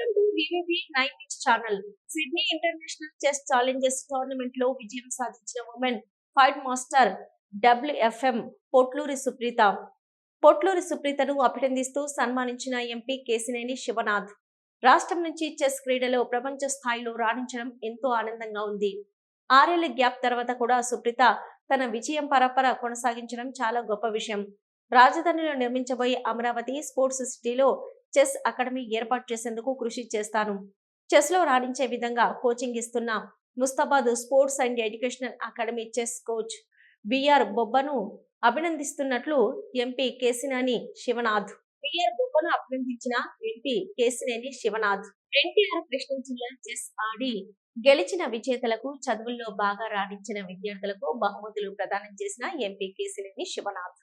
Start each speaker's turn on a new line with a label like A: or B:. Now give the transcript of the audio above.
A: Welcome to VVV nine news channel Sydney international chess challenges టోర్నమెంట్లో విజయం సాధించిన woman FIDE master WFM Potluri Supreetha Potluri సుప్రీతను అభినందిస్తూ సన్మానించిన MP Kesineni Sivanath రాష్ట్రం నుంచి చెస్ క్రీడలో ప్రపంచ స్థాయిలో రాణించడం ఎంతో ఆనందంగా ఉంది. ఆరేళ్ళ గ్యాప్ తర్వాత కూడా సుప్రీత తన విజయం పరపర కొనసాగించడం చాలా గొప్ప విషయం. రాజధానిలో నిర్మించబోయే అమరావతి స్పోర్ట్స్ సిటీలో చెస్ అకాడమీ ఏర్పాటు చేసేందుకు కృషి చేస్తాను. చెస్లో రాణించే విధంగా కోచింగ్ ఇస్తున్న Mustabad sports and educational academy chess coach BR బొబ్బను అభినందిస్తున్నట్లు ఎంపీ కేసినేని శివనాథ్. బిఆర్ బొబ్బను అభినందించిన ఎంపీ కేసినేని శివనాథ్. ఎన్టీఆర్ కృష్ణా జిల్లా చెస్ ఆడి గెలిచిన విజేతలకు చదువుల్లో బాగా రాణించిన విద్యార్థులకు బహుమతులు ప్రదానం చేసిన ఎంపీ కేసినేని శివనాథ్.